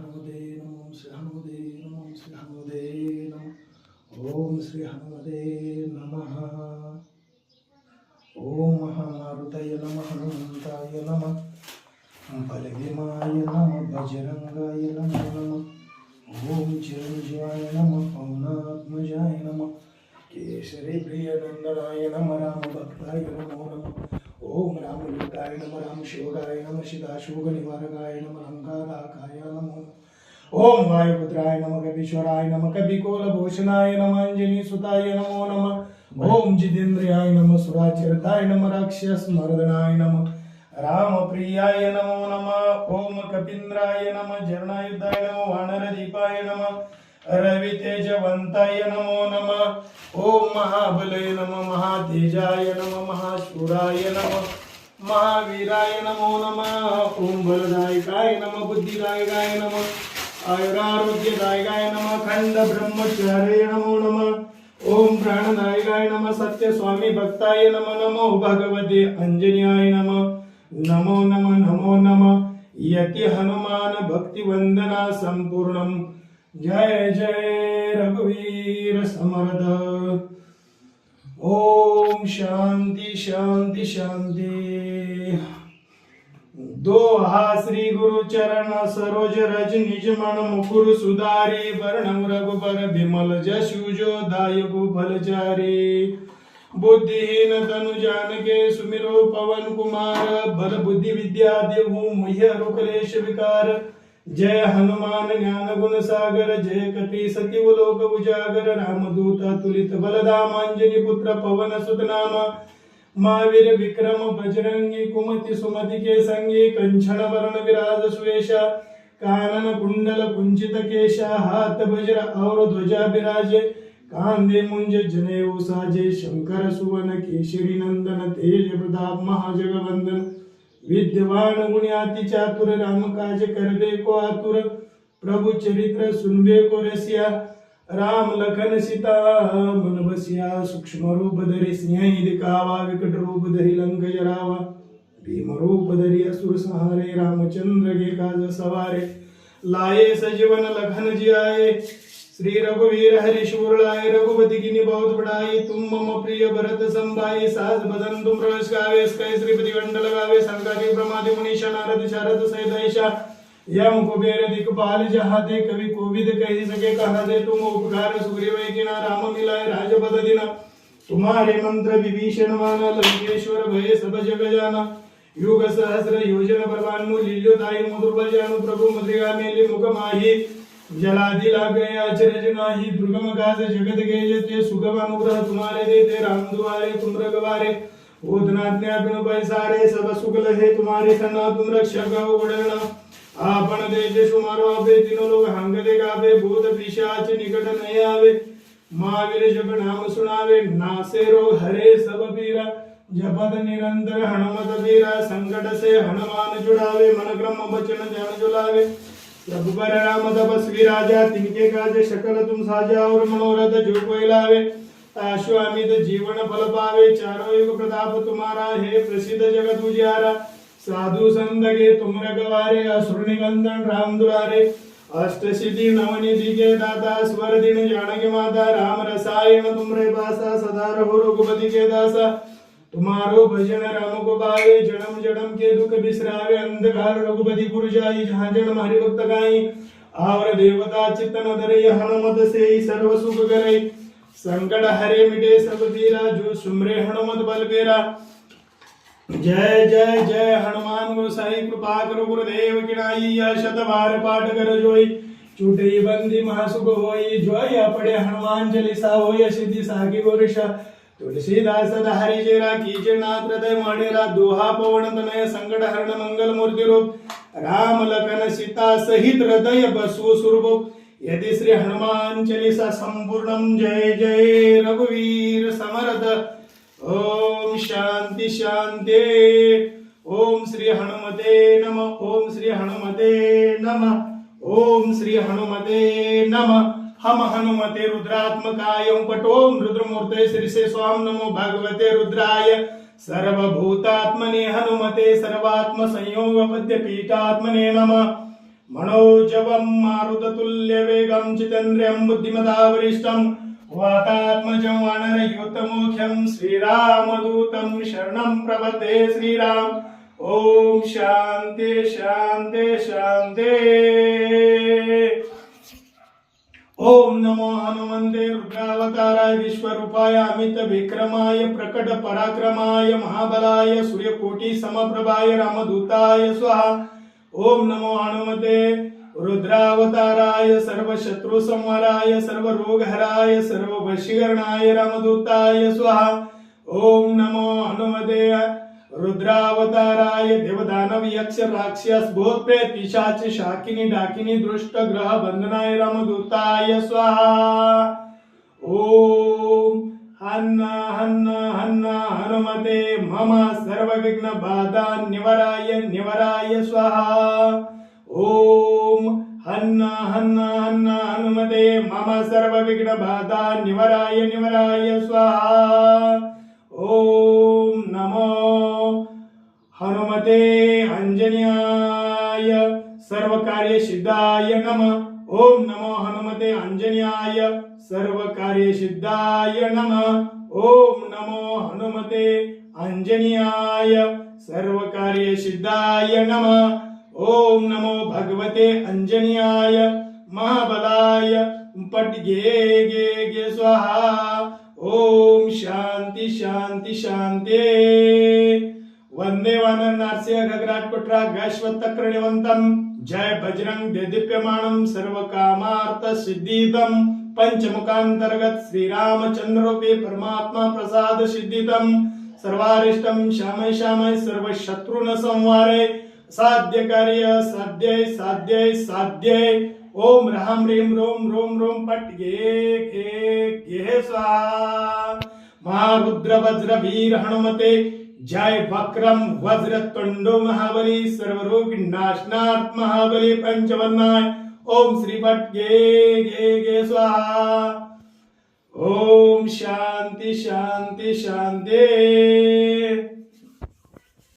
नमः ओम श्री हनुमते नमः। ओम महामारुतय नमः, हनुमन्ताय नमः। बलभीमाय नमः, बजरंगाय नमो नमः। ओम चिरंजीवाय नमः, पवनात्मजाय नमः। केसरी प्रियनन्दनाय नमः, रामभक्ताय नमो नमः। ओम रामदूताय नमः राम शिवगाय नमः शिदाशोक निवारकाय नमः नमो। ॐ ओम वायुपुत्राय नमः कपीश्वराय नमः कविकोलभूषणाय नमः अंजनी सुताय नमो नमः। ओम जितेन्द्रियाय नमः सुराचरिताय नमः राक्षसमर्दनाय नम। रामप्रियाय नमो नमः। ओम कपीन्द्राय नमः जरणायुधाय नमः वानरदीपाय नमः। रवितेजवन्ताय नमो नमः। ओम महाबलय नमः महातेजाय नमः महाशूराय नमः महावीराय नमो नमः ओम बलदायकाय नमः बुद्धिदायकाय नमः आयुरारोग्यदायकाय नमः खंड ब्रह्मचार्य नमो नमः ओम प्राणदायकाय नमः सत्य स्वामी भक्ताय नम नमो भगवते अंजन्याय नमः नमो नमः नमो नमः। यति हनुमान भक्ति वंदना संपूर्णम। जय जय रघुवीर समर्थ। ओम शांति शांति शांति। दोहा श्री गुरु चरण सरोज रज निज मन मुकुर सुधारी, वर्णम रघुबर विमल जशु जो दायकु फलचारी बुद्धिहीन तनु जान के सुमिरो पवन कुमार, बल बुद्धि विद्या देहु, मुह्य रुकलेश विकार। जय हनुमान ज्ञान गुण सागर जय कपी सतीव लोक उजागर रामदूत तुलित बलधाम पुत्र पवन सुतनामा महावीर विक्रम बजरंगी कुमति सुमति के संगी कंचन वरण विराज सुवेश कानन कुंडल कुंचित केश हाथ वज्र और ध्वजा विराजे कांदे मुंज जनेऊ साजे शंकर सुवन केशरी नंदन तेज प्रताप महाजगवंदन। विद्यवान गुण्याति चातुर राम काज करबे को आतुर। प्रभु चरित्र सुनबे को रसिया। राम लखन सीता मन बसिया। सूक्ष्म रूप धरि स्नेही दिखावा विकट रूप धरि लंक जरावा। भीम रूप धरि असुर सहारे। रामचंद्र के काज सवारे। लाए सजीवन लखन जियाए। श्री रघुवीर हरि शूरलाय रघुपति की बहुत बड़ाई तुम मम प्रिय भरत संभाई सास बदन तुम प्रवेश गावे स्कय श्रीपति कंड लगावे संगाति ब्रह्मादि मुनीषा नारद शारद सहित ऐशा। यम कुबेर दिखपाल जहाँ कवि कोविद कह सके कहा दे तुम उपकार सूर्य किना राम मिलाय राजपद दिना। तुम्हारे मंत्र विभीषण माना लंकेश्वर भय सब जग जाना। युग सहस्र योजन बलवानु लील्यो ताई बल जानु प्रभु मद्रिगा मेले मुख माही। जलादि लागे अचरज नाही दुर्गम काज जगत गेय ते सुगम अनुग्रह तुम्हारे देते राम दुआरे तुम रगवारे ओदनाज्ञा बिनु पैसारे सब सुगल है तुम्हारे सन्ना तुम रक्षक उड़ना आपन देश सुमारो आवे तीनों लोग हंग दे गावे भूत पिशाच निकट नहीं आवे। महावीर जब नाम सुनावे नासे रोग हरे सब पीरा। जपद निरंतर हनुमत पीरा, संकट से हनुमान जुड़ावे मन क्रम बचन जन जुलावे। રઘુબર રામ તપસ્વી રાજા તિનકે કાજે શકલ તુમ સાજા ઓર મનોરથ જો કોઈ લાવે તાશ્વામિત જીવન ફલ પાવે ચારો યુગ પ્રતાપ તુમારા હે પ્રસિદ્ધ જગત ઉજારા સાધુ સંત કે તુમ રગવારે અસુર નિબંધન રામ દુરારે ಅಷ್ಟಸಿದ್ಧಿ ನವನಿಧಿಗೆ ದಾತ ಸ್ವರದಿನ ಜಾನಕಿ ಮಾತಾ ರಾಮ ರಸಾಯನ ತುಮ್ರೆ ಪಾಸ ಸದಾರ ಹುರು ಗುಬದಿಗೆ ದಾಸ तुम्हारो भजन राम को पावे जन्म जन्म के दुख बिसरावे अंधकार रघुपति पुर जाई जहाँ जन्म हरि भक्त गाई। और देवता चित्तन धरे हनुमत से सर्व सुख करे। संकट हरे मिटे सब पीरा, जो सुमरे हनुमत बल बेरा जय जय जय, हनुमान गोसाई, कृपा करो गुरुदेव की नाई यह शत बार पाठ कर जोई। छूटे बंदी महासुख होई जोया पड़े हनुमान चालीसा होय सिद्धि सागी गोरिषा तुलसीदास हरि जेरा कीचे नाथ हृदय माणेरा दोहा पवन तनय संकट हरण मंगल मूर्ति रूप राम लखन सीता सहित हृदय बसु स्वरूप यदि श्री हनुमान चालीसा संपूर्ण जय जय रघुवीर समर्थ। ओम शांति शांति। ओम श्री हनुमते नम। ओम श्री हनुमते नम। ओम श्री हनुमते नम। हम हनुमते रुद्रात्मकाय पटोम रुद्रमूर्ते श्री से स्वाम नमो भगवते रुद्राय। सर्वभूतात्मने हनुमते सर्वात्म संयोग पीठात्मने नमः। मनोजवं मारुततुल्यवेगं जितेन्द्रियं बुद्धिमता वरिष्ठं वातात्मजं वानरयूतमुख्यं, श्रीरामदूतं शरणं प्रपद्ये श्रीराम। ॐ शान्ति शान्ति शान्ति ఓం నమో హనుమంతే రుద్రావతారాయ విశ్వరూపాయ అమిత విక్రమాయ ప్రకట పరాక్రమాయ మహాబలాయ సూర్యకోటి సమప్రభాయ రామదూతాయ స్వహ. ఓం నమో హనుమతే రుద్రావతారాయ సర్వశత్రు సంహారాయ సర్వరోగహరాయ సర్వవశీకరణాయ రామదూతాయ స్వహ. ఓం నమో హనుమతే रुद्रावताराय देवदानव यक्ष राक्षस भूत प्रेत पिशाच शाकिनी डाकिनी दृष्ट ग्रह बंधनाय रामदूताय स्वाहा। ओम हन्न हन्न हन्न हनुमते मम सर्व विघ्न बाधा निवराय निवराय स्वाहा। ओम हन्न हन्न हन्न हनुमते मम सर्व विघ्न बाधा निवराय निवराय स्वाहा। ओम नमो हनुमते अंजन्याय सर्व कार्य सिद्धाय नम। ओम नमो हनुमते अंजन्याय सर्व कार्य सिद्धाय नम। ओम नमो हनुमते अंजन्याय सर्व कार्य सिद्धाय नम। ओम नमो भगवते अंजन्याय महाबलाय। पट गे गे गे स्वाहा। ओम शांती शांती, शांति। वंदे वानर नारसिंह गगराट कुट्रा गश्वतक्रनिवंतम जय बजरंग देदीप्यमाणम सर्व कामार्थ सिद्धिदम पंचमुखांतर्गत श्री रामचंद्र परमात्मा प्रसाद सिद्धिदम सर्वारिष्टम श्यामय श्यामय सर्व शत्रुन संवारे। साध्य कार्य, साध्य साध्य साध्य। ओम राम ह्रीम रोम रोम रोम पट गे स्वाहा। महारुद्र वज्र वीर हनुमते। जय वक्रम वज्र तुंडो महाबली सर्वरोग नाशनाथ महाबली पंचवन्नाय ओम श्री भट गे गे गे स्वाहा। ओम शांति शांति शांति